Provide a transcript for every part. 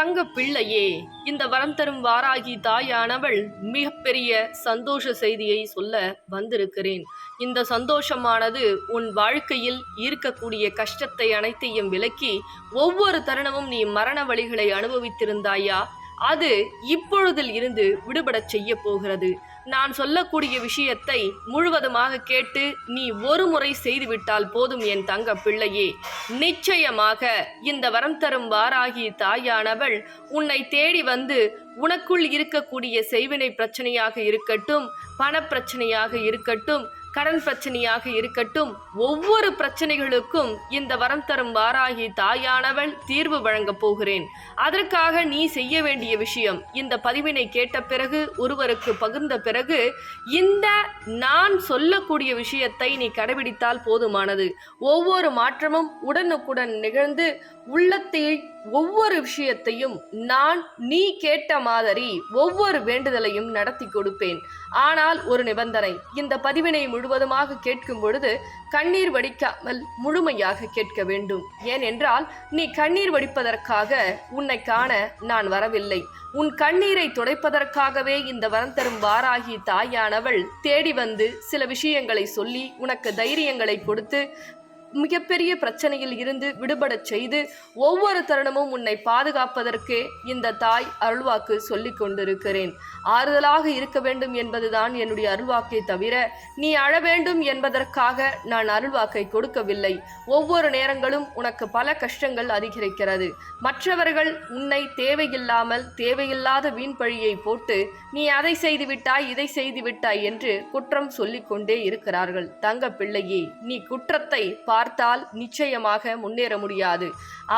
தங்க பிள்ளையே இந்த வரம் தரும் வாராகி தாயானவள் மிகப்பெரிய சந்தோஷ செய்தியை சொல்ல வந்திருக்கிறேன். இந்த சந்தோஷமானது உன் வாழ்க்கையில் இருக்கக்கூடிய கஷ்டத்தை அனைத்தையும் விலக்கி ஒவ்வொரு தருணமும் நீ மரண வழிகளை அனுபவித்திருந்தாயா? அது இப்பொழுதில் இருந்து விடுபடச் செய்ய போகிறது. நான் சொல்லக்கூடிய விஷயத்தை முழுவதுமாக கேட்டு நீ ஒரு முறை செய்துவிட்டால் போதும் என் தங்க பிள்ளையே. நிச்சயமாக இந்த வரம் தரும் வாராகி தாயானவள் உன்னை தேடி வந்து உனக்குள் இருக்கக்கூடிய செய்வினை பிரச்சனையாக இருக்கட்டும் பணப்பிரச்சனையாக இருக்கட்டும் கடன் பிரச்சனையாக இருக்கட்டும் ஒவ்வொரு பிரச்சனைகளுக்கும் இந்த வரம் தரும் வாராகி தாயானவள் தீர்வு வழங்கப் போகிறேன். அதற்காக நீ செய்ய வேண்டிய விஷயம் இந்த பதிவினை கேட்ட பிறகு ஒருவருக்கு பகிர்ந்த பிறகு இந்த நான் சொல்லக்கூடிய விஷயத்தை நீ கடைபிடித்தால் போதுமானது. ஒவ்வொரு மாற்றமும் உடனுக்குடன் நிகழ்ந்து உள்ளத்தை ஒவ்வொரு விஷயத்தையும் நான் நீ கேட்ட மாதிரி ஒவ்வொரு வேண்டுதலையும் நடத்தி கொடுப்பேன். ஆனால் ஒரு நிபந்தனை இந்த பதிவினை முழுவதுமாக கேட்கும் பொழுது கண்ணீர் வடிக்காமல் முழுமையாக கேட்க வேண்டும். ஏனென்றால் நீ கண்ணீர் வடிப்பதற்காக உன்னை காண நான் வரவில்லை. உன் கண்ணீரை துடைப்பதற்காகவே இந்த வரம் தரும் வாராகி தாயானவள் தேடி வந்து சில விஷயங்களை சொல்லி உனக்கு தைரியங்களை கொடுத்து மிகப்பெரிய பிரச்சனையில் இருந்து விடுபடச் செய்து ஒவ்வொரு தருணமும் உன்னை பாதுகாப்பதற்கு இந்த தாய் அருள்வாக்கு சொல்லிக் கொண்டிருக்கிறேன். ஆறுதலாக இருக்க வேண்டும் என்பதுதான் என்னுடைய அருள்வாக்கை தவிர நீ அழ வேண்டும் என்பதற்காக நான் அருள்வாக்கை கொடுக்கவில்லை. ஒவ்வொரு நேரங்களும் உனக்கு பல கஷ்டங்கள் அதிகரிக்கிறது. மற்றவர்கள் உன்னை தேவையில்லாமல் தேவையில்லாத வீண்பழியை போட்டு நீ அதை செய்து விட்டாய் இதை செய்து விட்டாய் என்று குற்றம் சொல்லிக் கொண்டே இருக்கிறார்கள். தங்க பிள்ளையே நீ குற்றத்தை பா பார்த்தால் நிச்சயமாக முன்னேற முடியாது.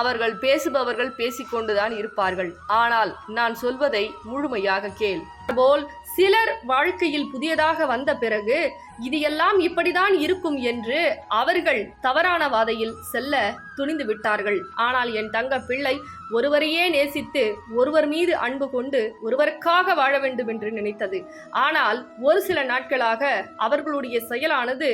அவர்கள் பேசுபவர்கள் பேசிக்கொண்டுதான் இருப்பார்கள். ஆனால் நான் சொல்வதை முழுமையாக கேள். போல் சிலர் வாழ்க்கையில் புதியதாக வந்த பிறகு இது எல்லாம் இப்படிதான் இருக்கும் என்று அவர்கள் தவறான வாதையில் செல்ல துணிந்து விட்டார்கள். ஆனால் என் தங்க பிள்ளை ஒருவரையே நேசித்து ஒருவர் மீது அன்பு கொண்டு ஒருவருக்காக வாழ வேண்டும் என்று நினைத்தது. ஆனால் ஒரு சில நாட்களாக அவர்களுடைய செயலானது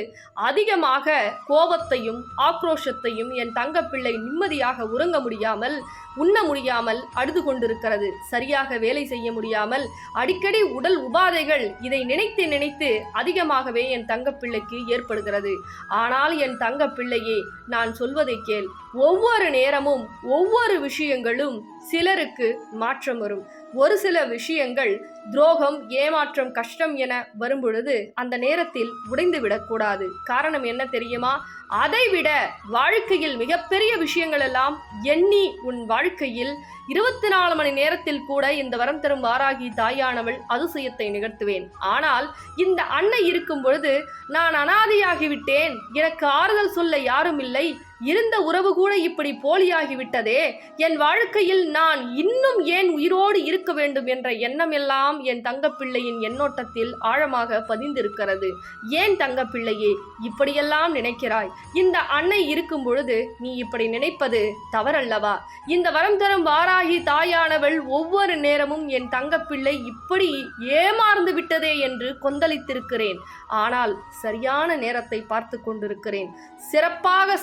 அதிகமாக கோபத்தையும் ஆக்ரோஷத்தையும் என் தங்க பிள்ளை நிம்மதியாக உறங்க முடியாமல் உண்ண முடியாமல் அழுது கொண்டிருக்கிறது. சரியாக வேலை செய்ய முடியாமல் அடிக்கடி உடல் உபாதைகள் இதை நினைத்து நினைத்து அதிகமாகவே என் தங்கப்பிள்ளைக்கு ஏற்படுகிறது. ஆனால் என் தங்கப்பிள்ளையே நான் சொல்வதை கேள். ஒவ்வொரு நேரமும் ஒவ்வொரு விஷயங்களும் சிலருக்கு மாற்றம் வரும். ஒரு சில விஷயங்கள் துரோகம் ஏமாற்றம் கஷ்டம் என வரும்பொழுது அந்த நேரத்தில் உடைந்து விடக்கூடாது காரணம் என்ன தெரியுமா? அதைவிட வாழ்க்கையில் மிகப்பெரிய விஷயங்கள் எல்லாம் எண்ணி உன் வாழ்க்கையில் இருபத்தி நாலு மணி நேரத்தில் கூட இந்த வரம் தரும் வாராகி தாயானவள் அதிசயத்தை நிகழ்த்துவேன். ஆனால் இந்த அன்னை இருக்கும் பொழுது நான் அனாதையாகிவிட்டேன். எனக்கு ஆறுதல் சொல்ல யாரும் இல்லை. இருந்த உறவு கூட இப்படி போலியாகிவிட்டதே. என் வாழ்க்கையில் நான் இன்னும் ஏன் உயிரோடு இருக்க வேண்டும் என்ற எண்ணமெல்லாம் என் தங்கப்பிள்ளையின் எண்ணோட்டத்தில் ஆழமாக பதிந்திருக்கிறது. ஏன் தங்கப்பிள்ளையே இப்படியெல்லாம் நினைக்கிறாய்? இந்த அன்னை இருக்கும் பொழுது நீ இப்படி நினைப்பது தவறல்லவா? இந்த வரம் தரும் வாராகி தாயானவள் ஒவ்வொரு நேரமும் என் தங்கப்பிள்ளை இப்படி ஏமாறந்து விட்டதே என்று கொந்தளித்திருக்கிறேன். ஆனால் சரியான நேரத்தை பார்த்து கொண்டிருக்கிறேன். சிறப்பாக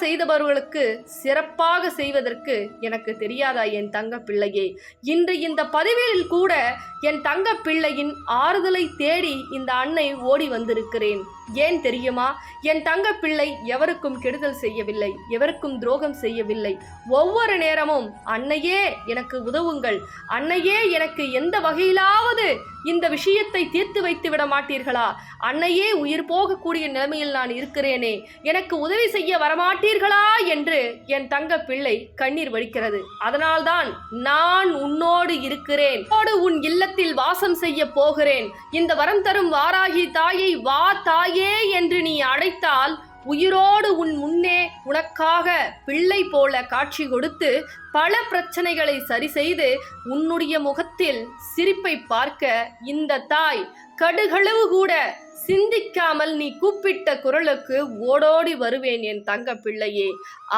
மற்றவர்களுக்கு சிறப்பாக செய்வதற்கு எனக்கு தெரியாதா என் தங்க பிள்ளையே? இன்று இந்த பதிவில் கூட என் தங்க பிள்ளையின் ஆறுதலை தேடி இந்த அன்னை ஓடி வந்திருக்கிறேன். ஏன் தெரியுமா? என் தங்க பிள்ளை எவருக்கும் கெடுதல் செய்யவில்லை எவருக்கும் துரோகம் செய்யவில்லை. ஒவ்வொரு நேரமும் அன்னையே எனக்கு உதவுங்கள். அன்னையே எனக்கு எந்த வகையிலாவது இந்த விஷயத்தை தீர்த்து வைத்து விட மாட்டீர்களா? அன்னையே உயிர் போகக்கூடிய நிலைமையில் நான் இருக்கிறேனே. எனக்கு உதவி செய்ய வரமாட்டீர்களா? என்று என் தங்க பிள்ளை கண்ணீர் வடிக்கிறது. அதனால்தான் நான் உன்னோடு இருக்கிறேன். உன்னோடு உன் இல்லத்தில் வாசம் செய்ய போகிறேன். இந்த வரம் தரும் வாராகி தாயை வா தாய் என்று நீ அழைத்தால் உயிரோடு உன் முன்னே உனக்காக பிள்ளை போல காட்சி கொடுத்து பல பிரச்சனைகளை சரி செய்து உன்னுடைய முகத்தில் சிரிப்பை பார்க்க இந்த தாய் கடுகளவு கூட சிந்திக்காமல் நீ கூப்பிட்ட குரலுக்கு ஓடோடி வருவேன் என் தங்க பிள்ளையே.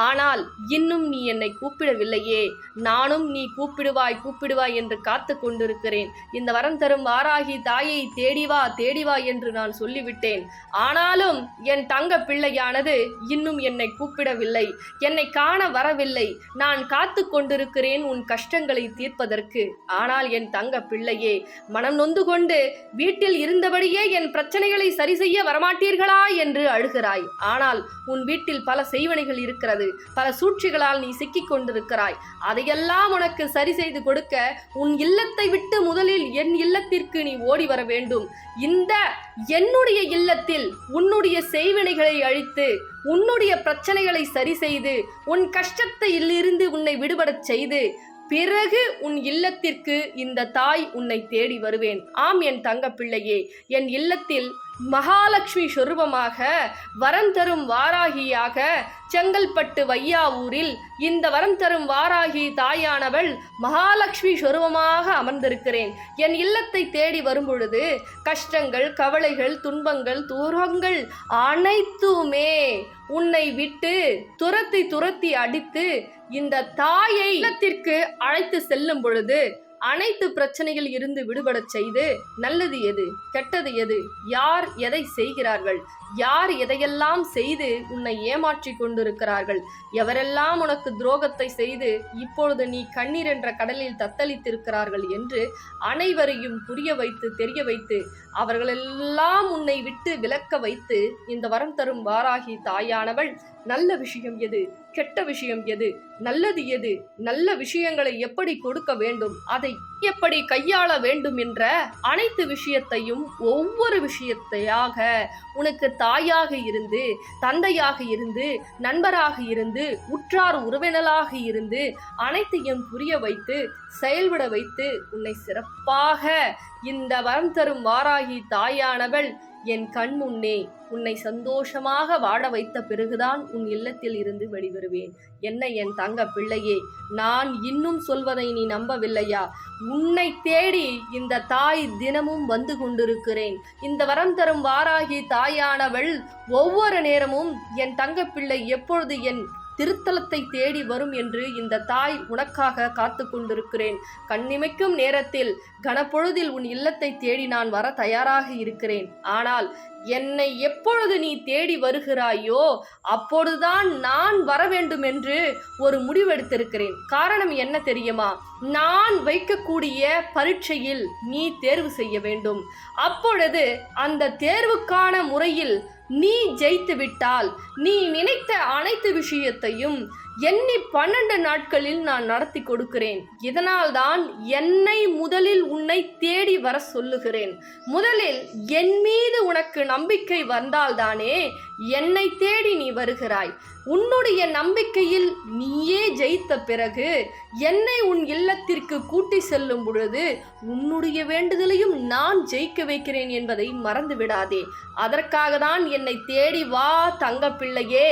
ஆனால் இன்னும் நீ என்னை கூப்பிடவில்லையே. நானும் நீ கூப்பிடுவாய் கூப்பிடுவாய் என்று காத்து கொண்டிருக்கிறேன். இந்த வரம் தரும் வாராகி தாயை தேடி வா தேடி வா என்று நான் சொல்லிவிட்டேன். ஆனாலும் என் தங்க பிள்ளையானது இன்னும் என்னை கூப்பிடவில்லை. என்னை காண வரவில்லை. நான் காத்து கொண்டிருக்கிறேன் உன் கஷ்டங்களை தீர்ப்பதற்கு. ஆனால் என் தங்க பிள்ளையே மனம் நொந்து கொண்டு வீட்டில் இருந்தபடியே என் பிரச்சனை செய்வனைகளை சரி செய்ய வரமாட்டீர்களா என்று அழுகிறாய். ஆனால் உன் வீட்டில் பல செய்வனைகள் இருக்கிறது. பல சூழ்ச்சிகளால் நீ சிக்கிக் கொண்டிருக்கிறாய். அதையெல்லாம் உனக்கு சரி செய்து கொடுக்க உன் இல்லத்தை விட்டு முதலில் என் இல்லத்திற்கு நீ ஓடி வர வேண்டும். இந்த என்னுடைய இல்லத்தில் உன்னுடைய செய்வினைகளை அழித்து உன்னுடைய பிரச்சனைகளை சரி செய்து உன் கஷ்டத்தை இருந்து உன்னை விடுபடச் செய்து பிறகு உன் இல்லத்திற்கு இந்த தாய் உன்னை தேடி வருவேன். ஆம் என் தங்க பிள்ளையே என் இல்லத்தில் மகாலட்சுமி சொரூபமாக வரம் தரும் வாராகியாக செங்கல்பட்டு வையாவூரில் இந்த வரம் தரும் வாராகி தாயானவள் மகாலட்சுமி சொரூபமாக அமர்ந்திருக்கிறேன். என் இல்லத்தை தேடி வரும்பொழுது கஷ்டங்கள் கவலைகள் துன்பங்கள் தூரங்கள் அனைத்துமே உன்னை விட்டு துரத்தி துரத்தி அடித்து இந்த தாயை இல்லத்திற்கு அழைத்து செல்லும் பொழுது அனைத்து பிரச்சனைகள் இருந்து விடுபடச் செய்து நல்லது எது கெட்டது எது யார் எதை செய்கிறார்கள் யார் எதையெல்லாம் செய்து உன்னை ஏமாற்றி கொண்டிருக்கிறார்கள் எவரெல்லாம் உனக்கு துரோகத்தை செய்து இப்பொழுது நீ கண்ணீர் என்ற கடலில் தத்தளித்திருக்கிறார்கள் என்று அனைவரையும் புரிய வைத்து தெரிய வைத்து அவர்களெல்லாம் உன்னை விட்டு விலக்க வைத்து இந்த வரம் தரும் வாராகி தாயானவள் நல்ல விஷயம் எது கெட்ட விஷயம் எது? நல்லது எது? நல்ல விஷயங்களை எப்படி கொடுக்க வேண்டும்? அதை எப்படி கையாள வேண்டும் என்ற அனைத்து விஷயத்தையும் ஒவ்வொரு விஷயத்தையாக உனக்கு தாயாக இருந்து தந்தையாக இருந்து நண்பராக இருந்து உற்றார் உறவினராக இருந்து அனைத்தையும் புரிய வைத்து செயல்பட வைத்து உன்னை சிறப்பாக இந்த வரம் தரும் வாராகி தாயானவள் என் கண் முன்னே உன்னை சந்தோஷமாக வாழ வைத்த பிறகுதான் உன் இல்லத்தில் இருந்து வெளிவருவேன். என்ன என் தங்க பிள்ளையே நான் இன்னும் சொல்வதை நீ நம்பவில்லையா? உன்னை தேடி இந்த தாய் தினமும் வந்து கொண்டிருக்கிறேன். இந்த வரம் தரும் வாராகி தாயானவள் ஒவ்வொரு நேரமும் என் தங்க பிள்ளை எப்பொழுது என் திருத்தலத்தை தேடி வரும் என்று இந்த தாய் உனக்காக காத்து கொண்டிருக்கிறேன் கண்ணிமைக்கும் நேரத்தில் கனப்பொழுதில் உன் இல்லத்தை தேடி நான் வர தயாராக இருக்கிறேன். ஆனால் என்னை எப்பொழுது நீ தேடி வருகிறாயோ அப்பொழுதுதான் நான் வர வேண்டும் என்று ஒரு முடிவெடுத்திருக்கிறேன். காரணம் என்ன தெரியுமா? நான் வைக்கக்கூடிய பரீட்சையில் நீ தேர்வு செய்ய வேண்டும். அப்பொழுது அந்த தேர்வுக்கான முறையில் நீ ஜெயித்து விட்டால் நீ நினைத்த அனைத்து விஷயத்தையும் எண்ணி பன்னெண்டு நாட்களில் நான் நடத்தி கொடுக்கிறேன். இதனால்தான் என்னை முதலில் உன்னை தேடி வர சொல்லுகிறேன். முதலில் என் மீது உனக்கு நம்பிக்கை வந்தால்தானே என்னை தேடி நீ வருகிறாய். உன்னுடைய நம்பிக்கையில் நீயே ஜெயித்த பிறகு என்னை உன் இல்லத்திற்கு கூட்டி செல்லும் பொழுது உன்னுடைய வேண்டுதலையும் நான் ஜெயிக்க வைக்கிறேன் என்பதை மறந்து விடாதே. அதற்காக தான் என்னை தேடி வா தங்க பிள்ளையே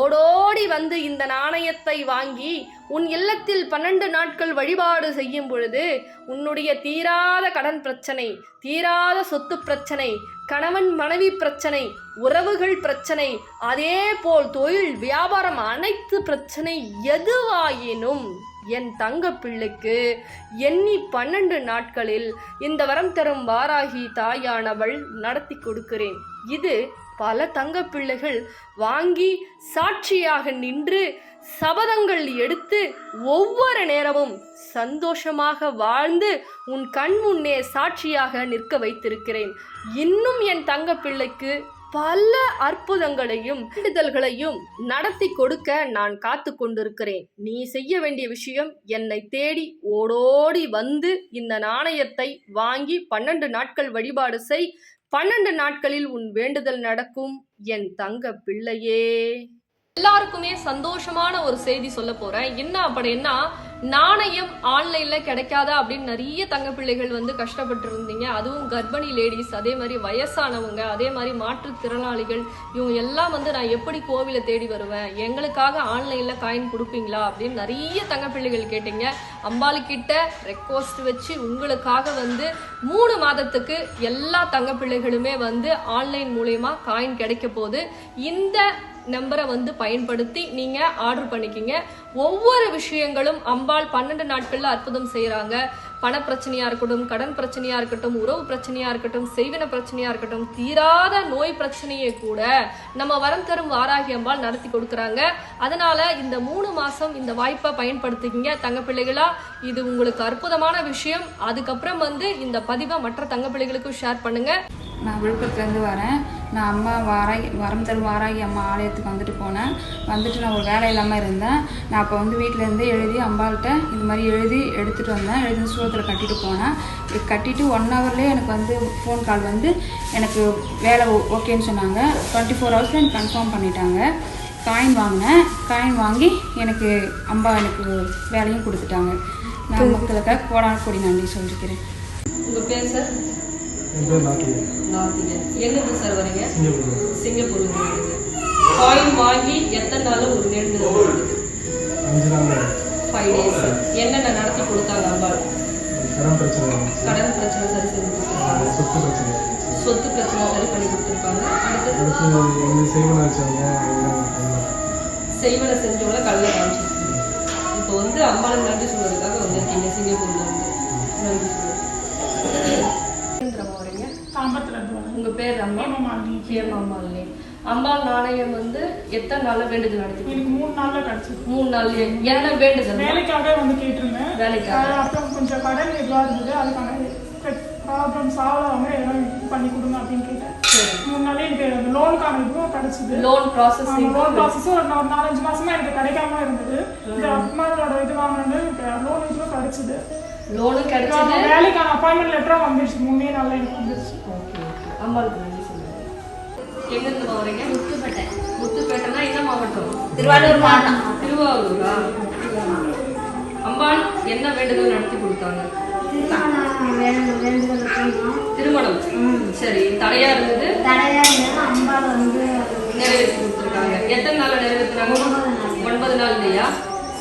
ஓடோடி வந்து இந்த நாணயத்தை வாங்கி உன் இல்லத்தில் பன்னெண்டு நாட்கள் வழிபாடு செய்யும் பொழுது உன்னுடைய தீராத கடன் பிரச்சனை தீராத சொத்து பிரச்சனை கணவன் மனைவி பிரச்சனை உறவுகள் பிரச்சனை அதே போல் தொழில் வியாபாரம் அனைத்து பிரச்சனை எதுவாயினும் என் தங்க பிள்ளைக்கு எண்ணி பன்னெண்டு நாட்களில் இந்த வரம் தரும் வாராகி தாயானவள் நடத்தி கொடுக்கிறேன். இது பல தங்க பிள்ளைகள் வாங்கி சாட்சியாக நின்று சபதங்கள் எடுத்து ஒவ்வொரு நேரமும் சந்தோஷமாக வாழ்ந்து உன் கண் முன்னே சாட்சியாக நிற்க வைத்திருக்கிறேன். இன்னும் என் தங்க பிள்ளைக்கு பல அற்புதங்களையும் வேண்டுதல்களையும் நடத்தி கொடுக்க நான் காத்து கொண்டிருக்கிறேன். நீ செய்ய வேண்டிய விஷயம் என்னை தேடி ஓடோடி வந்து இந்த நாணயத்தை வாங்கி பன்னெண்டு நாட்கள் வழிபாடு செய். பன்னெண்டு நாட்களில் உன் வேண்டுதல் நடக்கும். என் தங்க பிள்ளையே எல்லாருக்குமே சந்தோஷமான ஒரு செய்தி சொல்ல போறேன். என்ன அப்படின்னா நாணயம் ஆன்லைன்ல கிடைக்காதா அப்படின்னு நிறைய தங்க பிள்ளைகள் வந்து கஷ்டப்பட்டு இருந்தீங்க அதுவும் கர்ப்பிணி லேடிஸ் அதே மாதிரி வயசானவங்க அதே மாதிரி மாற்றுத்திறனாளிகள் இவங்க எல்லாம் வந்து நான் எப்படி கோவிலை தேடி வருவேன்? எங்களுக்காக ஆன்லைன்ல காயின் கொடுப்பீங்களா? அப்படின்னு நிறைய தங்க பிள்ளைகள் கேட்டீங்க. அம்பாலு கிட்ட ரெக்வஸ்ட் வச்சு உங்களுக்காக வந்து மூணு மாதத்துக்கு எல்லா தங்க பிள்ளைகளுமே வந்து ஆன்லைன் மூலயமா காயின் கிடைக்க போகுது. இந்த நம்பரை வந்து பயன்படுத்தி நீங்க ஆர்டர் பண்ணிக்கிங்க. ஒவ்வொரு விஷயங்களும் அம்பாள் பன்னெண்டு நாட்களில் அற்புதம் செய்கிறாங்க பண பிரச்சனையா இருக்கட்டும் கடன் பிரச்சனையா இருக்கட்டும் உறவு பிரச்சனையா இருக்கட்டும் செய்வின பிரச்சனையா இருக்கட்டும் தீராத நோய் பிரச்சனையை கூட நம்ம வரம் தரும் வாராகி அம்பாள் நடத்தி கொடுக்குறாங்க. அதனால இந்த மூணு மாசம் இந்த வாய்ப்பை பயன்படுத்திக்கிங்க தங்கப்பிள்ளைகளா. இது உங்களுக்கு அற்புதமான விஷயம். அதுக்கப்புறம் வந்து இந்த பதிவை மற்ற தங்கப்பிள்ளைகளுக்கும் ஷேர் பண்ணுங்க. நான் விழுப்புரத்துலேருந்து வரேன். நான் அம்மா வாராகி வரம் தரும் வாராகி அம்மா ஆலயத்துக்கு வந்துட்டு போனேன். வந்துட்டு நான் ஒரு வேலை இல்லாமல் இருந்தேன். நான் அப்போ வந்து வீட்டிலேருந்து எழுதி அம்பாள்கிட்ட இது மாதிரி எழுதி எடுத்துகிட்டு வந்தேன். எழுதி சூரத்தில் கட்டிட்டு போனேன். கட்டிட்டு ஒன் ஹவர்லேயே எனக்கு வந்து ஃபோன் கால் வந்து எனக்கு வேலை ஓகேன்னு சொன்னாங்க. டுவெண்ட்டி ஃபோர் ஹவர்ஸில் எனக்கு கன்ஃபார்ம் பண்ணிட்டாங்க. காயின் வாங்கினேன். காயின் வாங்கி எனக்கு அம்பா எனக்கு வேலையும் கொடுத்துட்டாங்க. நான் மக்களுக்காக கோடான கோடி நன்றி சொல்லிக்கிறேன். உங்க பேர் சார் எங்கிருந்து சார் வரீங்க? சிங்கப்பூர் காயின் வாங்கி எத்தனை நாள் ஒரு நேர்ந்து அஞ்சு நாள் ஃபைவ் டேஸ் என்னென்ன நடத்தி கொடுத்தாங்க அம்பாள் கடன் பிரச்சனை. கடன் பிரச்சனை சரி செஞ்சு கொடுத்துருக்காங்க. சொத்து பிரச்சனை. சொத்து பிரச்சனை சரி பண்ணி கொடுத்துருக்காங்க. அடுத்து செய்வன வச்சவங்க எல்லாம் செய்வனை செஞ்சவங்கள கல்ல காமிச்சிருக்கீங்க. இப்போ வந்து அம்பாளுக்கு நன்றி சொல்றதுக்காக வந்திருக்கீங்க சிங்கப்பூர்ல இருந்து. நன்றி சொல்லுங்க பேர் அம்மா? ஹேமமாலினி. அம்பாள் நாணயம் வந்து எத்தனை நாள்ல வேண்டுதல் நடத்தி எனக்கு மூணு நாள்ல கிடைச்சது மூணு நாள் என்ன வேண்டுதல் வேலைக்காக வந்து கேட்டிருந்தேன். வேலைக்காக. அப்புறம் கொஞ்சம் கடன் எதுவாக இருந்தது அதுக்கான ப்ராப்ளம்ஸ் ஆகாம எல்லாம் பண்ணி கொடுங்க அப்படின்னு கேட்டேன். மூணு நாளே எனக்கு அந்த லோனுக்கான இதுவும் கிடைச்சது. லோன் ப்ராசஸிங் லோன் ப்ராசஸும் ஒரு நாலஞ்சு மாசமா எனக்கு கிடைக்காம இருந்தது. இந்த அம்மாவோட இது வாங்கினது லோன் இதுவும் கிடைச்சது. லோனும் கிடைச்சது. வேலைக்கான அப்பாயின்மெண்ட் லெட்டரும் வந்துருச்சு. மூணே நாள்ல எனக்கு வந்துருச்சு. ஓகே ஓகே அம்பாளுக்கு நன்றி சொல்லுங்க எங்கிருந்து வரீங்க முத்துப்பேட்டை. முத்துப்பேட்டைனா என்ன மாவட்டம்? திருவாரூர் மாவட்டம். திருவாரூரா? அம்பாள் என்ன வேண்டுதல் நடத்தி கொடுத்தாங்க? திருமணம் சரி தடையா இருந்தது? தடையா இருந்தது. அம்பாள் வந்து நிறைவேற்றி கொடுத்துருக்காங்க. எத்தனை நாள் நிறைவேற்றினாங்க? ஒன்பது நாள். இல்லையா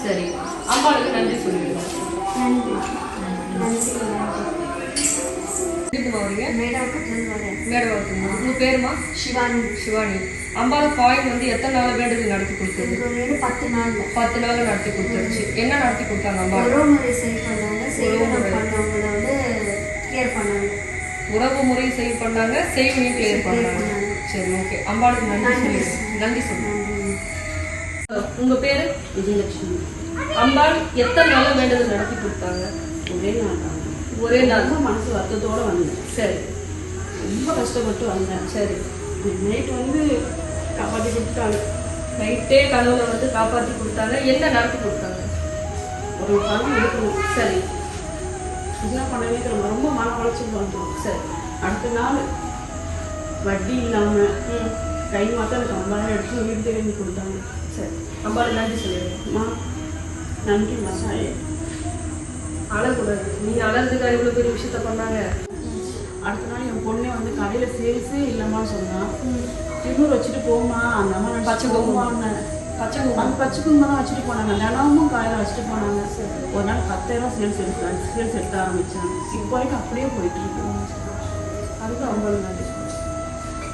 சரி. அம்பாளுக்கு நன்றி சொல்லிடுங்க நன்றி. நன்றி. வரீங்க மேடவுக்கு உங்க பேருமா? சிவானி சிவானி அம்பாள் காயின் வந்து எத்தனை நாள் வேண்டுதல் நடத்தி கொடுத்தது? பத்து நாள்ல. பத்து நாள் நடத்தி கொடுத்துருச்சு என்ன நடத்தி கொடுத்தாங்க அம்பாள்? உறவு முறை சரி பண்ணாங்க. பண்ணவங்கள வந்து கேர் பண்ணாங்க. உறவு முறை சேவ் பண்ணாங்க சேவையும் கிளியர் பண்ணாங்க. சரி ஓகே. அம்பாளுக்கு நன்றி நன்றி. சொல்லுங்க. உங்க பேரு? விஜயலட்சுமி. அம்பாள் எத்தனை நாள் வேண்டுதல் நடத்தி கொடுத்தாங்க? ஒரே நாள் ஒரே நாள் ரொம்ப மனசு வருத்தத்தோட வந்தேன். சரி. ரொம்ப கஷ்டப்பட்டு வந்தேன். சரி. நைட் வந்து காப்பாற்றி கொடுத்துட்டாங்க நைட்டே கனவுல வந்து காப்பாத்தி கொடுத்தாங்க. என்ன நடத்தி கொடுத்தாங்க? ஒரு பணம் எடுக்கணும். சரி. என்ன பண்ணவே தெரியல ரொம்ப மன உளைச்சல் வந்தோம் சரி. அடுத்த நாள் வட்டி இல்லாம ம். கை மாத்த எனக்கு ஐம்பதாயிரம் எடுத்து வீடு தேடி கொடுத்தாங்க. சரி. அம்பாளுக்கு நன்றி சொல்லிடுங்க அம்மா நன்றி மசாயே அழக்கூடாது. நீங்க அழறதுக்காக இவ்வளவு பெரிய விஷயத்த பண்ணாங்க. அடுத்த நாள் என் பொண்ணே வந்து கடையில் சேல்ஸே இல்லைம்மான்னு சொன்னான் திருநூறு வச்சுட்டு போமா அந்த அம்மா பச்சை. போமான்னு பச்சை அந்த குங்குமம். பச்சை குங்குமம் தான் வச்சுட்டு போனாங்க. தினமும் காலையில் வச்சுட்டு போனாங்க. ஒரு நாள் பத்தாயிரம் சேல்ஸ் எடுத்தாங்க சேல்ஸ் எடுக்க ஆரம்பிச்சாங்க. இப்போ வரைக்கும் அப்படியே போயிட்டு இருக்கு. அதுக்கு அவங்களுக்கு நன்றி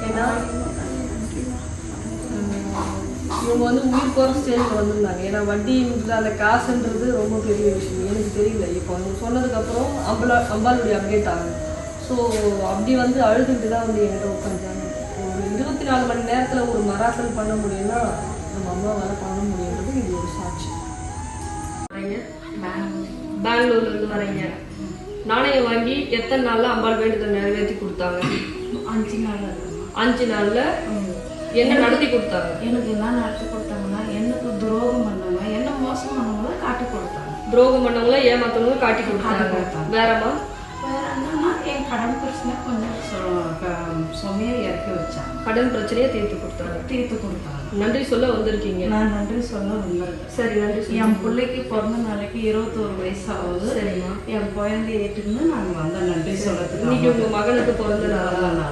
ஏன்னா இவங்க வந்து உயிர் போகிற ஸ்டேஜில் வந்திருந்தாங்க. ஏன்னா வட்டி இல்லாத காசுன்றது ரொம்ப பெரிய விஷயம். தெரியல. இப்போ அவங்க சொன்னதுக்கப்புறம் அம்பலா அம்பாளுடைய அப்டேட் ஆகுது. ஸோ அப்படி வந்து அழுதுட்டு தான் வந்து என்கிட்ட உட்காந்தாங்க ஒரு இருபத்தி நாலு மணி நேரத்தில் ஒரு மராத்தல் பண்ண முடியும்னா நம்ம அம்மாவால் பண்ண முடியுன்றது இது ஒரு சாட்சி. வரீங்க. பெங்களூர்ல இருந்து வரீங்க. நாணயம் வாங்கி எத்தனை நாள்ல அம்பாள் வேண்டுதல் நிறைவேற்றி கொடுத்தாங்க? அஞ்சு நாள் அஞ்சு நாள்ல என்ன நடத்தி கொடுத்தாங்க? எனக்கு என்ன நடத்தி கொடுத்தாங்கன்னா எனக்கு துரோகம் பண்ணாங்க துரோகம் பண்ணவங்கள ஏமாத்தவங்க காட்டி கொடுத்தாங்க. வேறமா கடன் பிரச்சனையை தீர்த்து கொடுத்தாங்க. தீர்த்து கொடுத்தாங்க. நன்றி சொல்ல வந்திருக்கீங்க. நான் நன்றி சொல்ல வந்திருக்கேன். சரி நன்றி என். பிள்ளைக்கு பிறந்த நாளைக்கு இருபத்தோரு வயசு ஆகுது சரிம்மா. என் குழந்தைய ஏற்றுக்குன்னு நாங்கள் வந்தோம் நன்றி இன்னைக்கு சொல்றதுக்கு உங்க மகனுக்கு பிறந்த நாளா.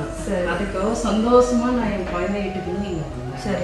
அதுக்காக சந்தோஷமா நான் என் குழந்தைய ஏற்றுக்குன்னு சரி